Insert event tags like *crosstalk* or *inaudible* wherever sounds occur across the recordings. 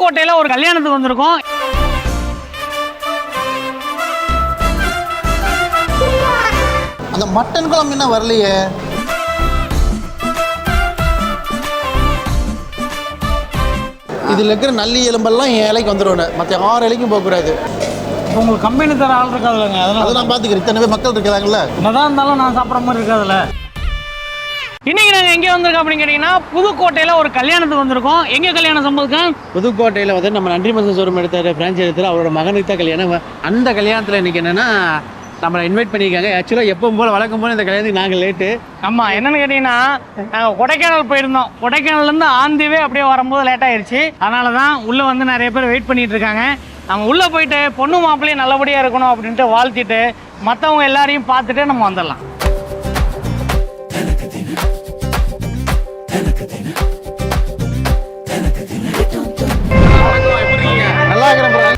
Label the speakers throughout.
Speaker 1: புதுக்கோட்டையில ஒரு கல்யாணத்துக்கு வந்திருக்கோம்.
Speaker 2: அந்த மட்டன் குழம்பு என்ன வரலையே. இதில் இருக்கிற நல்லி எலும்பெல்லாம் என் இலைக்கு வந்துடும் மற்ற ஆறு இலைக்கும் போகக்கூடாது
Speaker 1: உங்களுக்கு கம்பெனி தர ஆள் இருக்காதுல்லங்க அதனால
Speaker 2: அதை நான் பார்த்துக்கிறேன். இத்தனை பேர் மக்கள் இருக்கிறாங்கல்ல
Speaker 1: என்னதான் இருந்தாலும் நான் சாப்பிட்ற மாதிரி இருக்காதுல்ல. இன்னைக்கு நாங்கள் எங்கே வந்திருக்கோம் அப்படின்னு கேட்டிங்கன்னா புதுக்கோட்டையில் ஒரு கல்யாணத்துக்கு வந்திருக்கோம். எங்கே கல்யாணம் சம்பவம்
Speaker 2: புதுக்கோட்டையில் வந்து நம்ம நன்றி மசன் ஷோரூம் எடுத்தார் பிரான்ச் எடுத்தார் அவரோட மகனுக்கு தான் கல்யாணம். அந்த கல்யாணத்தில் இன்னைக்கு என்னன்னா நம்மளை இன்வைட் பண்ணியிருக்காங்க. ஆக்சுவலாக எப்பவும் போல் வழக்கம் போல் இந்த கல்யாணத்துக்கு நாங்கள் லேட்டு
Speaker 1: ஆமாம் என்னன்னு கேட்டிங்கன்னா நாங்கள் கொடைக்கானல் போயிருந்தோம். கொடைக்கானல்லேருந்து ஆந்திவே அப்படியே வரும்போது லேட் ஆயிருச்சு. அதனால தான் உள்ளே வந்து நிறைய பேர் வெயிட் பண்ணிட்டு இருக்காங்க. நம்ம உள்ளே போயிட்டு பொண்ணு மாப்பிள்ளையும் நல்லபடியாக இருக்கணும் அப்படின்ட்டு வாழ்த்திட்டு மற்றவங்க எல்லாரையும் பார்த்துட்டு நம்ம வந்துடலாம்.
Speaker 2: நல்லா இருக்கிறேன் bro.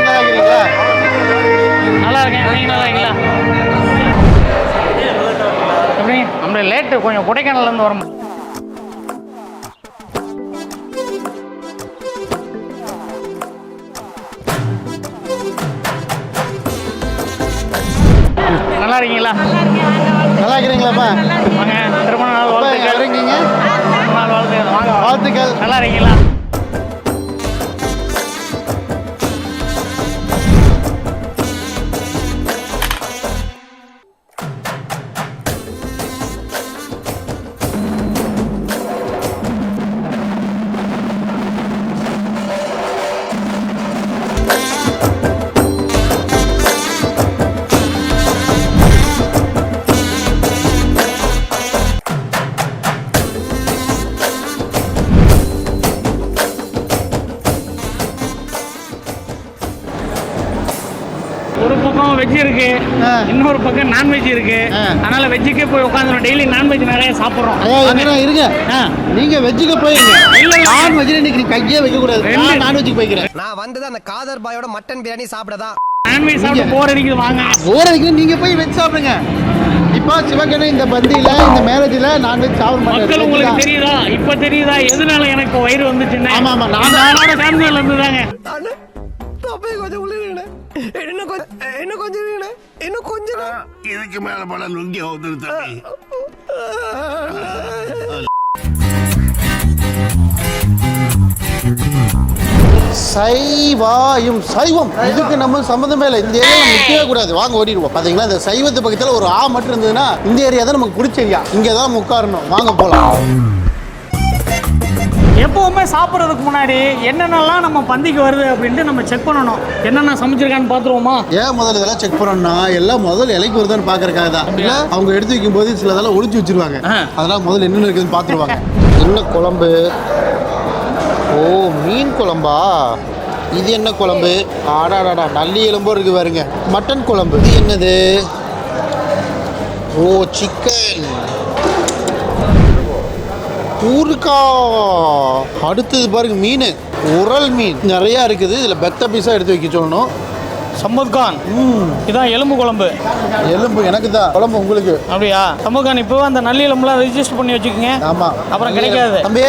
Speaker 2: நல்லா இருக்கிறீங்களா
Speaker 1: நல்லா இருக்கேன் நீங்கள் நல்லா இருக்கீங்களா? எப்படி நம்மளே லேட்டு கொஞ்சம் கொடைக்கானல்லேருந்து வரோம் நல்லா இருக்கீங்களா
Speaker 2: நல்லா இருக்கிறீங்களாப்பா
Speaker 1: வாங்க திருமண நாள் வாழ்த்துக்கள். வாழ்த்துக்கள். நல்லா இருக்கீங்களா பக்கம் வெஜ் இருக்கு.
Speaker 2: ஆ.
Speaker 1: இன்னொரு பக்கம் நான்வெஜ் இருக்கு. அதனால வெஜ்ஜுக்கே போய் உட்காந்துரும் டெய்லி நான்வெஜ் நிறைய சாப்பிட்றோம்.
Speaker 2: இருங்க. நீங்க வெஜ்ஜுக்கு போயிருங்க. நான் வெஜ்ஜில் இன்னைக்கு நீ கையே வைக்க கூடாது
Speaker 1: ரெண்டு.
Speaker 2: நான் நான்வெஜ்ஜுக்கு போய்க்கிறேன்.
Speaker 3: நான் வந்தது அந்த காதர் பாயோட மட்டன் பிரியாணி சாப்பிடதான்
Speaker 1: நான்வெஜ் சாப்பிட்டு போர் அடிக்குது வாங்க.
Speaker 2: ஓர வைக்கணும் நீங்க போய் வெஜ் சாப்பிடுங்க. இப்போ சிவகணன் இந்த பந்தியில இந்த மேரேஜ்ல நான்வெஜ் சாப்பிட
Speaker 1: மக்கள் உங்களுக்கு தெரியுதா? இப்ப தெரியுதா? எதனால எனக்கு வயிறு வந்துச்சுன்னு?
Speaker 2: ஆமா, ஆமா, நான்
Speaker 1: நான் நானோட ஃபேமிலியில இருந்து தாங்க
Speaker 3: தொப்பை கொஞ்சம் உள்ள இன்னும் கொஞ்சம் இன்னும் கொஞ்சம். இன்னும் கொஞ்சம்.
Speaker 4: இதுக்கு மேல படம் நுங்கி வந்துரு தம்பி.
Speaker 2: சைவாயும் சைவம். இதுக்கு நம்ம சம்மந்தமே இல்லை. இந்த ஏரியா நிற்கவே கூடாது. வாங்க ஓடிடுவோம். பாத்தீங்களா? இந்த சைவத்து பக்கத்துல ஒரு ஆ மட்டும் இருந்ததுன்னா இந்த ஏரியா தான் நமக்கு பிடிச்ச ஏரியா. இங்கே தான் உட்காரணும். வாங்க போலாம்.
Speaker 1: எப்பவுமே சாப்பிட்றதுக்கு முன்னாடி என்னென்னலாம் நம்ம பந்திக்கு வருது அப்படின்ட்டு நம்ம செக் பண்ணணும். என்னென்ன சமைச்சிருக்கான்னு பார்த்துருவோமா?
Speaker 2: ஏன் முதல்ல இதெல்லாம் செக் பண்ணணும்னா எல்லாம் முதல்ல இலைக்கு வருதான்னு பார்க்கறக்காக தான். இல்ல அவங்க எடுத்து வைக்கும் போது சில இதெல்லாம் ஒளிச்சு வச்சிருவாங்க. அதெல்லாம் முதல்ல என்னென்ன இருக்குதுன்னு பார்த்துருவாங்க. *laughs* என்ன குழம்பு? ஓ மீன் குழம்பா? இது என்ன குழம்பு? ஆடாடாடா நல்லி எலும்போ இருக்கு பாருங்க. மட்டன் குழம்பு. இது என்னது? ஓ சிக்கன் ஊருக்கா அடுத்தது பாருங்க மீன். உரல் மீன். நிறையா இருக்குது. இதில் பெத்த பீஸாக எடுத்து வைக்க சொல்லணும்.
Speaker 1: சம்பத் கான்.
Speaker 2: ம்.
Speaker 1: இதான் எலும்பு குழம்பு.
Speaker 2: எலும்பு எனக்கு தான் குழம்பு உங்களுக்கு.
Speaker 1: அப்படியா? சம்பத் கான் இப்போ அந்த நல்லி எலும்புலாம் ரெஜிஸ்டர் பண்ணி வச்சுக்கோங்க.
Speaker 2: ஆமாம்
Speaker 1: அப்புறம் கிடைக்காது.
Speaker 2: தம்பி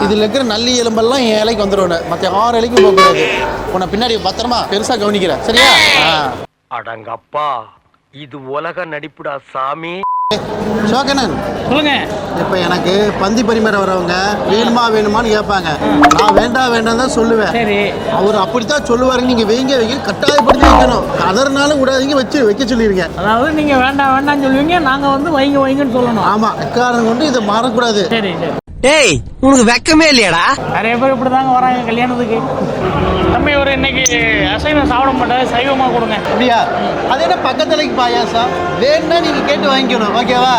Speaker 2: இதில் இருக்கிற நல்லி எலும்பெல்லாம் என் இலைக்கு வந்துடும் மற்ற ஆறு இலைக்கும் போகக்கூடாது. உன்னை பின்னாடி பத்திரமா பெருசாக கவனிக்கிறேன். சரியா? ஆ.
Speaker 5: அடங்கப்பா. இது உலக நடிப்புடா சாமி.
Speaker 2: சிவகண்ணன்
Speaker 1: சொல்லுங்க.
Speaker 2: இப்போ எனக்கு பந்தி பரிமாற வரவங்க வேணுமா வேணுமான்னு கேட்பாங்க. நான் வேண்டாம் வேண்டாம் தான் சொல்லுவேன். அவர் அப்படித்தான் சொல்லுவாருங்க. நீங்கள் வைங்க வைங்க. கட்டாயப்படுத்தி வைக்கணும். அதனால விடாதீங்க வச்சு வைக்க சொல்லிடுங்க
Speaker 1: அதாவது நீங்க வேண்டாம் வேண்டாம்னு சொல்லுவீங்க. நாங்க வந்து வைங்க வைங்கன்னு சொல்லணும்.
Speaker 2: ஆமாம் எக்காரணம் கொண்டு இதை மாறக்கூடாது.
Speaker 1: சரி.
Speaker 3: டேய் உனக்கு வெக்கமே இல்லையாடா.
Speaker 1: நிறைய பேர் இப்படி தாங்க வராங்க கல்யாணத்துக்கு? தம்பி ஒரு இன்னைக்கு அசைவம் சாப்பிட மாட்டாரு சைவமா கொடுங்க.
Speaker 2: அப்படியா? அது என்ன பக்கத்துலைக்கு பாயாசம்? வேணும்னா நீங்க கேட்டு வாங்கிக்கணும் ஓகேவா?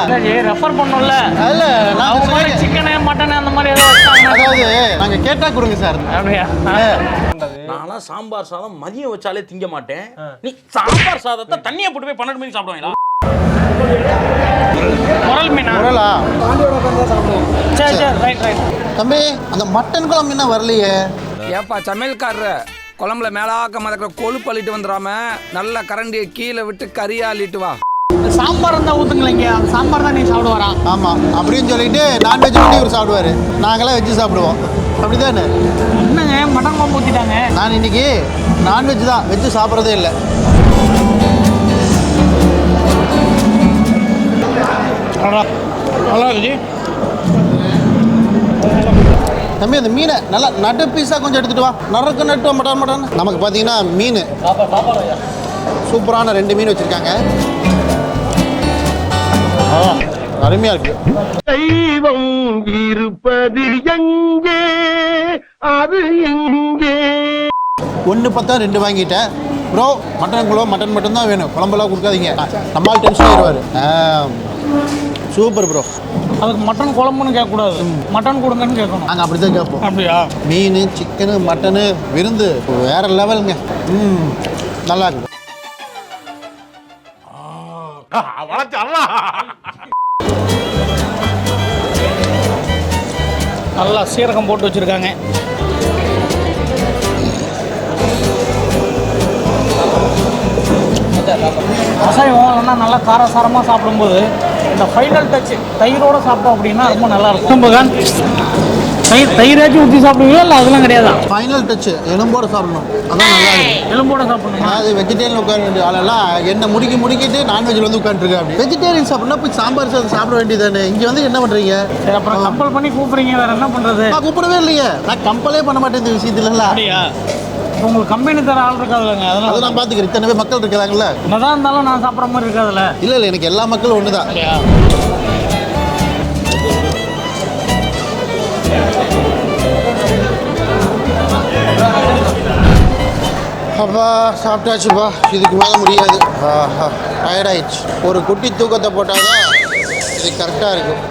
Speaker 1: ரெஃபர் பண்ணோம்ல
Speaker 2: இல்ல நான்
Speaker 1: மாதிரி. சிக்கனு மட்டன் அந்த மாதிரி ஏதோ வச்சாங்க
Speaker 2: அதாவது நாங்க கேட்டா கொடுங்க சார்.
Speaker 1: அப்படியா?
Speaker 6: நான்லாம் சாம்பார் சாதம் மதியம் வச்சாலே திங்க மாட்டேன். நீ சாம்பார் சாதத்தை தண்ணியை போட்டு போய் பன்னெண்டு மணிக்கு சாப்பிடுவீங்களா?
Speaker 1: முரல் மீனா?
Speaker 2: குரலா
Speaker 1: சரி சரி ரைட் ரைட்
Speaker 2: தம்பி அந்த மட்டன் குழம்பு என்ன வரலையே.
Speaker 7: ஏப்பா சமையல்காரர் குழம்புல மேலாக்க மதக்கிற கொழுப்பு அள்ளிட்டு வந்துடாம நல்ல கரண்டியை கீழே விட்டு கறியா அள்ளிட்டு வா.
Speaker 1: சாம்பார் இருந்தால் ஊற்றுங்களேங்க அந்த சாம்பார் தான் நீ சாப்பிடுவாராம்
Speaker 2: ஆமாம் அப்படின்னு சொல்லிட்டு நான்வெஜ் மட்டும் இவர் சாப்பிடுவார். நாங்களாம் வெஜ்ஜு சாப்பிடுவோம். அப்படி தானே
Speaker 1: என்னங்க மட்டன் குழம்பு ஊற்றிட்டாங்க
Speaker 2: நான் இன்னைக்கு நான்வெஜ் தான். வெஜ்ஜு சாப்பிட்றதே இல்லை.
Speaker 1: நல்லா இருக்குது
Speaker 2: தம்பி அந்த மீனை நல்லா நடு பீஸாக கொஞ்சம் எடுத்துட்டு வா. நறுக்கு நட்டு மட்டன் மட்டன். நமக்கு பார்த்தீங்கன்னா மீன். சூப்பரான ரெண்டு மீன் வச்சுருக்காங்க. அருமையாக இருக்கு.
Speaker 4: தெய்வம் இருப்பது எங்கே? அது எங்கே?
Speaker 2: ஒன்று பார்த்தா ரெண்டு வாங்கிட்டேன். ப்ரோ மட்டன் குழம்பு மட்டன் மட்டும் தான் வேணும். குழம்பெல்லாம் கொடுக்காதீங்க. நம்மளால் டென்ஷன் ஆயிடுவார். சூப்பர் ப்ரோ
Speaker 1: அதுக்கு மட்டன் குழம்புன்னு கேட்கக்கூடாது. மட்டன் கொடுங்கன்னு கேட்கணும்.
Speaker 2: நாங்கள் அப்படி தான் கேட்போம்.
Speaker 1: அப்படியா?
Speaker 2: மீன் சிக்கனு மட்டனு விருந்து வேற லெவலுங்க ம் நல்லா இருக்கு.
Speaker 1: நல்லா சீரகம் போட்டு வச்சுருக்காங்க. அசைவம் இல்லைன்னா நல்லா காரசாரமாக சாப்பிடும்போது இந்த ஃபைனல் டச் தயிரோட சாப்பிட்டோம் அப்படின்னா ரொம்ப நல்லா இருக்கும் பகான் தயிர் தயிராச்சும் ஊற்றி சாப்பிடுவீங்களா? இல்லை அதெல்லாம் கிடையாதா?
Speaker 2: ஃபைனல் டச்சு எலும்போடு சாப்பிடணும். அதான் நல்லா இருக்கும்
Speaker 1: எலும்போட சாப்பிடணுமா?
Speaker 2: அதாவது வெஜிடேரியன் உட்காந்து ஆளெல்லாம் என்ன முடிக்க முடிக்கிட்டு நான்வெஜ்ல வந்து உட்காந்துருக்கா அப்படி வெஜிடேரியன் சாப்பிட்னா போய் சாம்பார் சாதம் சாப்பிட வேண்டியதானே இங்கே வந்து என்ன பண்ணுறீங்க
Speaker 1: சரி அப்புறம் கம்பல் பண்ணி கூப்பிடுறீங்க வேற என்ன பண்ணுறது
Speaker 2: நான் கூப்பிடவே இல்லையே. நான் கம்பலே பண்ண மாட்டேன் இந்த விஷயத்துல
Speaker 1: உங்களுக்கு கம்பெனி தர ஆள் இருக்காதுல்லங்க.
Speaker 2: அதை
Speaker 1: அதனால
Speaker 2: நான் பார்த்துக்கிறேன். இத்தனை பேர் மக்கள் இருக்கிறாங்கல்ல?
Speaker 1: என்னதான் இருந்தாலும் நான் சாப்பிட்ற மாதிரி இருக்காதுல்ல.
Speaker 2: இல்லை இல்லை எனக்கு எல்லா மக்களும் ஒன்று தான் அப்பா சாப்பிட்டாச்சுப்பா. இதுக்கு மேலே முடியாது. டயர்டாயிடுச்சு ஒரு குட்டி தூக்கத்தை போட்டால் தான் இது கரெக்டாக இருக்கும்.